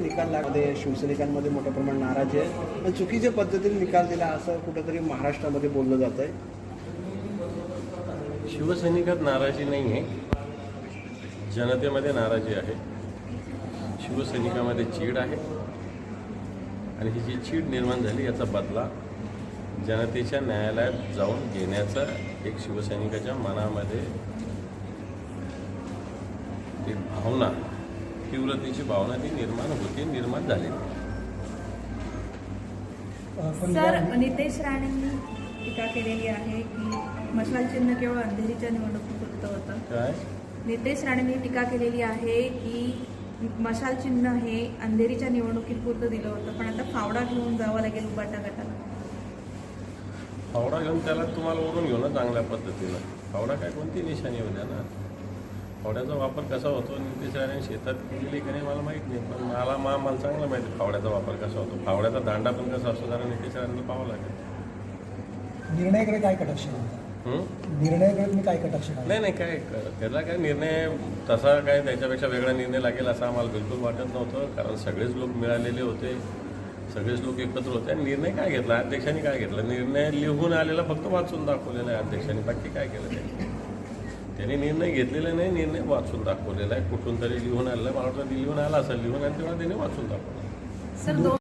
निकाल लागते शिवसैनिकांमध्ये मोठ्या प्रमाणात नाराजी आहे. पण चुकीच्या पद्धतीने निकाल दिला असं कुठंतरी महाराष्ट्रामध्ये बोललं जात आहे शिवसैनिकात नाराजी नाही आहे जनतेमध्ये नाराजी आहे. शिवसैनिकामध्ये चीड आहे. आणि ही जी चीड निर्माण झाली याचा बदला जनतेच्या न्यायालयात जाऊन घेण्याचा एक शिवसैनिकाच्या मनामध्ये एक भावना तीव्रतेची भावना ती निर्माण होती निर्माण झाली. सर नितेश राणेंनी टीका केलेली आहे की मशाल चिन्ह केवळ अंधेरीच्या निवडणुकीपुरतं होतं. काय? नितेश राणेंनी टीका केलेली आहे की मशाल चिन्ह हे अंधेरीच्या निवडणुकीपुरतं दिलं होतं पण आता फावडा घेऊन जावं लागेल उबाटा गटाला. फावडा घेऊन त्याला तुम्हाला ओढून घेऊ ना चांगल्या पद्धतीनं. फावडा काय कोणती निशाणी होत्या ना? फावड्याचा वापर कसा होतो नितेश राणे शेतात केली की नाही मला माहीत नाही पण मला मा मला चांगलं माहिती फावड्याचा वापर कसा होतो. फावड्याचा दांडा पण कसा असतो जरा नितेश राणेला पाहावं लागेल. निर्णयाकडे काय कटाक्ष? निर्णयाकडे तुम्ही काय कटाक्ष? नाही नाही काय त्याला काय निर्णय तसा काय त्याच्यापेक्षा वेगळा निर्णय लागेल असं आम्हाला बिलकुल वाटत नव्हतं कारण सगळेच लोक मिळालेले होते सगळेच लोक एकत्र होते आणि निर्णय काय घेतला? अध्यक्षांनी काय घेतला? निर्णय लिहून आलेला फक्त वाचून दाखवलेला आहे अध्यक्षांनी बाकी काय केलं त्यांनी निर्णय घेतलेला नाही निर्णय वाचून दाखवलेला आहे. कुठून तरी लिहून आलेला मला वाटतं लिहून आला असेल लिहून आणि तेव्हा त्यांनी वाचून दाखवलं.